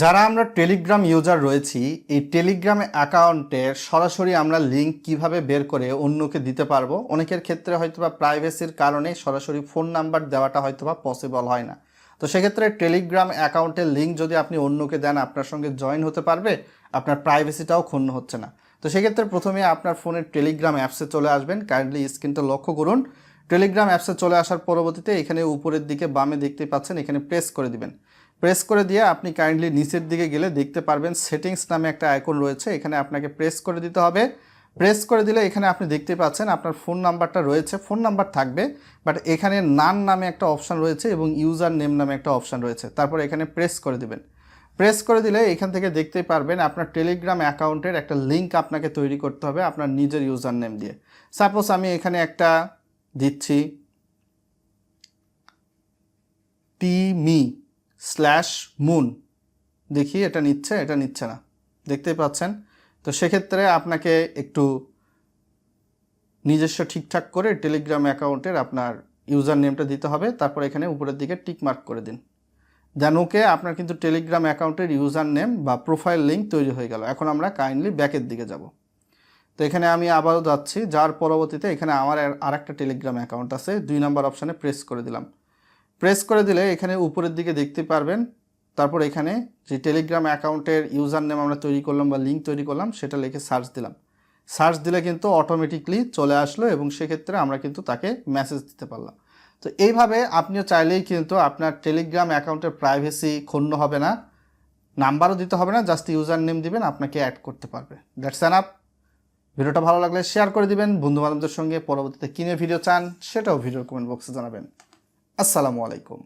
যারা আমরা Telegram user রয়েছি, এই টেলিগ্রাম অ্যাকাউন্টের সরাসরি আমরা লিঙ্ক কীভাবে বের করে অন্যকে দিতে পারব? অনেকের ক্ষেত্রে হয়তোবা প্রাইভেসির কারণে সরাসরি ফোন নাম্বার দেওয়াটা হয়তোবা পসিবল হয় না। তো সেক্ষেত্রে টেলিগ্রাম অ্যাকাউন্টের লিঙ্ক যদি আপনি অন্যকে দেন, আপনার সঙ্গে জয়েন হতে পারবে, আপনার প্রাইভেসিটাও ক্ষুণ্ণ হচ্ছে না। তো সেক্ষেত্রে প্রথমে আপনার ফোনের টেলিগ্রাম অ্যাপসে চলে আসবেন কাইন্ডলি স্ক্রিনটা লক্ষ্য করুন। টেলিগ্রাম অ্যাপসে চলে আসার পরবর্তীতে এখানে উপরের দিকে বামে দেখতে পাচ্ছেন, এখানে প্রেস করে দিবেন। প্রেস করে দিয়ে আপনি কাইন্ডলি নিচের দিকে গেলে দেখতে পারবেন সেটিংস নামে একটা আইকন রয়েছে, এখানে আপনাকে প্রেস করে দিতে হবে। প্রেস করে দিলে এখানে আপনি দেখতে পাচ্ছেন আপনার ফোন নাম্বারটা রয়েছে ফোন নাম্বার থাকবে বাট এখানে নান নামে একটা অপশান রয়েছে এবং ইউজার নেম নামে একটা অপশান রয়েছে। তারপর এখানে প্রেস করে দিবেন। প্রেস করে দিলে এখান থেকে দেখতে পারবেন আপনার টেলিগ্রাম অ্যাকাউন্টের একটা লিঙ্ক আপনাকে তৈরি করতে হবে আপনার নিজের ইউজার নেম দিয়ে। সাপোজ আমি এখানে একটা দিচ্ছি টিমি স্ল্যাশ মুন দেখি, এটা নিচ্ছে এটা নিচ্ছে না। দেখতেই পাচ্ছেন? তো সেক্ষেত্রে আপনাকে একটু নিজস্ব ঠিকঠাক করে টেলিগ্রাম অ্যাকাউন্টের আপনার ইউজার নেমটা দিতে হবে। তারপর এখানে উপরের দিকে টিক মার্ক করে দিন। দেন ওকে আপনার কিন্তু টেলিগ্রাম অ্যাকাউন্টের ইউজার নেম বা প্রোফাইল লিঙ্ক তৈরি হয়ে গেল। এখন আমরা কাইন্ডলি ব্যাকের দিকে যাব। তো এখানে আমি আবারও যাচ্ছি। যার পরবর্তীতে এখানে আমার আর একটা টেলিগ্রাম অ্যাকাউন্ট আছে। দুই নাম্বার অপশানে প্রেস করে দিলাম। প্রেস করে দিলে এখানে উপরের দিকে দেখতে পারবেন। তারপর এখানে যে টেলিগ্রাম অ্যাকাউন্টের ইউজার নেম আমরা তৈরি করলাম বা লিঙ্ক তৈরি করলাম, সেটা লিখে সার্চ দিলাম। সার্চ দিলে কিন্তু অটোমেটিকলি চলে আসলো এবং সেক্ষেত্রে আমরা কিন্তু তাকে মেসেজ দিতে পারলাম। তো এইভাবে আপনিও চাইলেই কিন্তু আপনার টেলিগ্রাম অ্যাকাউন্টের প্রাইভেসি ক্ষুণ্ণ হবে না, নাম্বারও দিতে হবে না জাস্ট ইউজার নেম দিবেন, আপনাকে অ্যাড করতে পারবে। দ্যাটস অ্যান আপ ভিডিওটা ভালো লাগলে শেয়ার করে দিবেন। বন্ধু বান্ধবদের সঙ্গে পরবর্তীতে কিনে ভিডিও চান, সেটাও ভিডিওর কমেন্ট বক্সে জানাবেন। আসসালামু আলাইকুম।